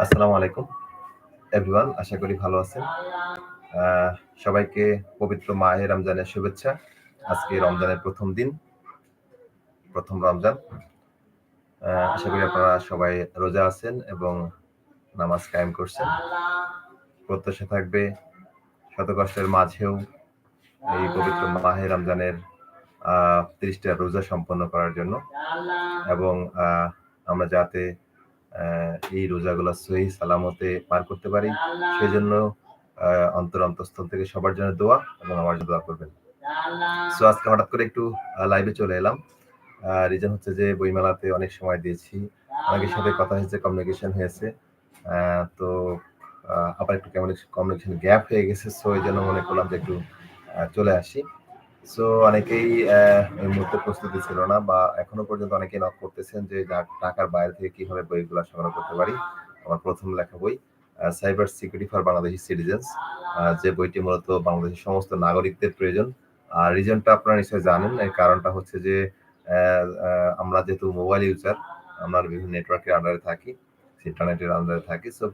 আসসালামু আলাইকুম এভরিওয়ান আশা করি ভালো আছেন। সবাইকে পবিত্র মাহে রমজানের শুভেচ্ছা। আজকে রমজানের প্রথম দিন, প্রথম রমজান। আশা করি আপনারা সবাই রোজা আছেন এবং নামাজ কায়েম করছেন। প্রত্যাশা থাকবে শত কষ্টের মাঝেও এই পবিত্র মাহে রমজানের তিরিশটা রোজা সম্পন্ন করার জন্য। এবং আমরা যাতে এই রোজাগুলো সহি সালামতে পার করতে পারি। সেজন্য অন্তর অন্তঃস্থল থেকে সবার জন্য দোয়া এবং আমার জন্য দোয়া করবেন। সো আজকে হঠাৎ করে একটু লাইভে চলে এলাম। রিজন হচ্ছে যে বইমেলাতে অনেক সময় দিয়েছি। অনেকের সাথে কথা হয়েছে কমিউনিকেশন হয়েছে। তো আবার একটু কেমন কমিউনিকেশন গ্যাপ হয়ে গেছে। সো এই জন্য মনে করলাম যে একটু চলে আসি। সো অনেকেই এই মুহূর্তে প্রস্তুতি ছিল না বা এখনও পর্যন্ত অনেকেই নক করতেছেন যে ঢাকার বাইরে থেকে কীভাবে বইগুলো সংগ্রহ করতে পারি? আমার প্রথম লেখা বই cyber security for Bangladeshi citizens যে বইটি মূলত বাংলাদেশের সমস্ত নাগরিকদের প্রয়োজন। আর রিজনটা আপনারা নিশ্চয়ই জানেন, এর কারণটা হচ্ছে যে আমরা যেহেতু মোবাইল ইউজার, আমরা বিভিন্ন নেটওয়ার্কের আন্ডারে থাকি, ইন্টারনেটের আন্ডারে থাকি। সো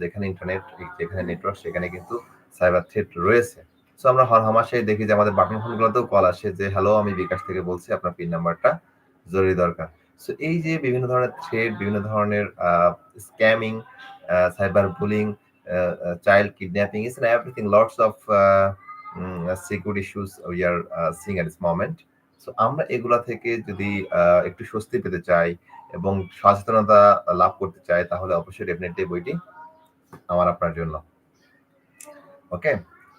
যেখানে ইন্টারনেট যেখানে নেটওয়ার্ক সেখানে কিন্তু সাইবার থ্রেট রয়েছে। সো আমরা হর হামাশাই দেখি যে আমাদের বাটন ফোনগুলোতেও কল আসে যে হ্যালো আমি বিকাশ থেকে বলছি, আপনার পিন নাম্বারটা জরুরি দরকার। সো এই যে বিভিন্ন ধরনের থ্রেড বিভিন্ন ধরনের scamming cyber bullying child kidnapping is everything lots of security issues we are seeing at this moment so আমরা এগুলা থেকে যদি একটু স্বস্তি পেতে চাই এবং সচেতনতা লাভ করতে চাই, তাহলে অবশ্যই ডেফিনেটলি বইটি আমার আপনার জন্য। ওকে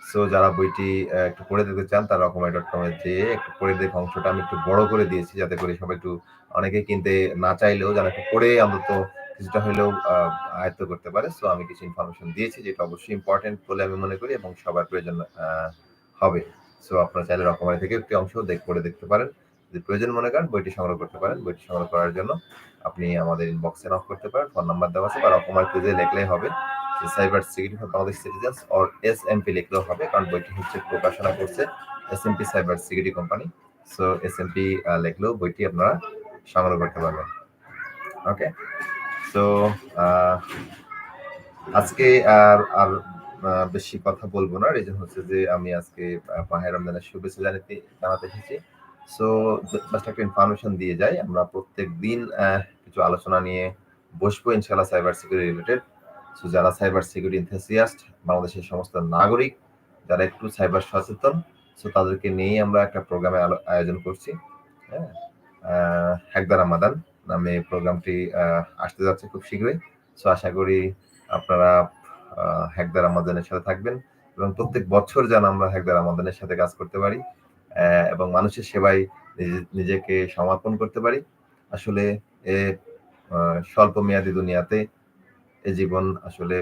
সো যারা বইটি একটু পড়ে দেখতে চান, তারা রকমাই ডট কমে যেয়ে একটু পড়ে দেখে অংশটা আমি একটু বড় করে দিয়েছি, যাতে করে সবাই একটু অনেকে কিনতে না চাইলেও, যারা একটু পড়ে অন্তত কিছুটা হলেও আয়ত্ত করতে পারে। সো আমি কিছু ইনফরমেশন দিয়েছি, যেটা অবশ্যই ইম্পর্টেন্ট বলে আমি মনে করি এবং সবার প্রয়োজন হবে। সো আপনারা চাইলে রকমারি থেকে একটি অংশ দেখ, পড়ে দেখতে পারেন। যদি প্রয়োজন মনে করেন, বইটি সংগ্রহ করতে পারেন। বইটি সংগ্রহ করার জন্য আপনি আমাদের ইনবক্সে নক করতে পারেন। ফোন নাম্বার দেওয়া আছে বা রকমারি পেজে লিখলেই হবে। Cyber security for Bangladesh citizens or S M P লিখলেও হবে কারণ বইটি হচ্ছে প্রকাশনা করছে S M P cyber security company so S M P লিখলেও বইটি আপনারা সংগ্রহ করতে পারবেন। ওকে সো আজকে আর আর বেশি কথা বলব না। রিজন হচ্ছে যে আমি আজকে আহ, মাহে রমজানের শুভেচ্ছা জানাতে জানাতে এসেছি। সো জাস্ট একটা ইনফরমেশন দিয়ে যাই। আমরা প্রত্যেক দিন কিছু আলোচনা নিয়ে বসবো ইনশাআল্লাহ সাইবার সিকিউরিটি রিলেটেড সো যারা সাইবার সিকিউরিটি ইনথেসিয়াস্ট বাংলাদেশের সমস্ত নাগরিক যারা একটু সাইবার সচেতন সো তাদেরকে নিয়েই আমরা একটা প্রোগ্রামে আয়োজন করছি। হ্যাঁ? আহ, আমাদান নামে প্রোগ্রামটি আসতে যাচ্ছে খুব শীঘ্রই। সো আশা করি আপনারা আহ, হেকদার রামাদানের সাথে থাকবেন এবং প্রত্যেক বছর যেন আমরা হেকদার আমাদানের সাথে কাজ করতে পারি এবং মানুষের সেবায় নিজেকে সমর্পণ করতে পারি। আসলে স্বল্প মেয়াদী দুনিয়াতে এ জীবন আসলে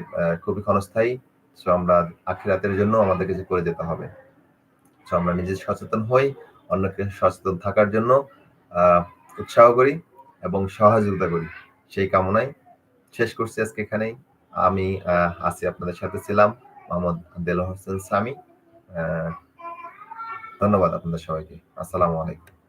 খুবই ক্ষণস্থায়ী। সো আমরা আখিরাতের জন্য আমাদের কিছু করে যেতে হবে। সো আমরা নিজে সচেতন হই, অন্যকে সচেতন থাকার জন্য উৎসাহ করি এবং সহযোগিতা করি। সেই কামনায় শেষ করছি আজকে এখানেই। আমি আছি আপনাদের সাথে ছিলাম মোহাম্মদ দেল হোসেন সামি। ধন্যবাদ আপনাদের সবাইকে। আসসালামু আলাইকুম।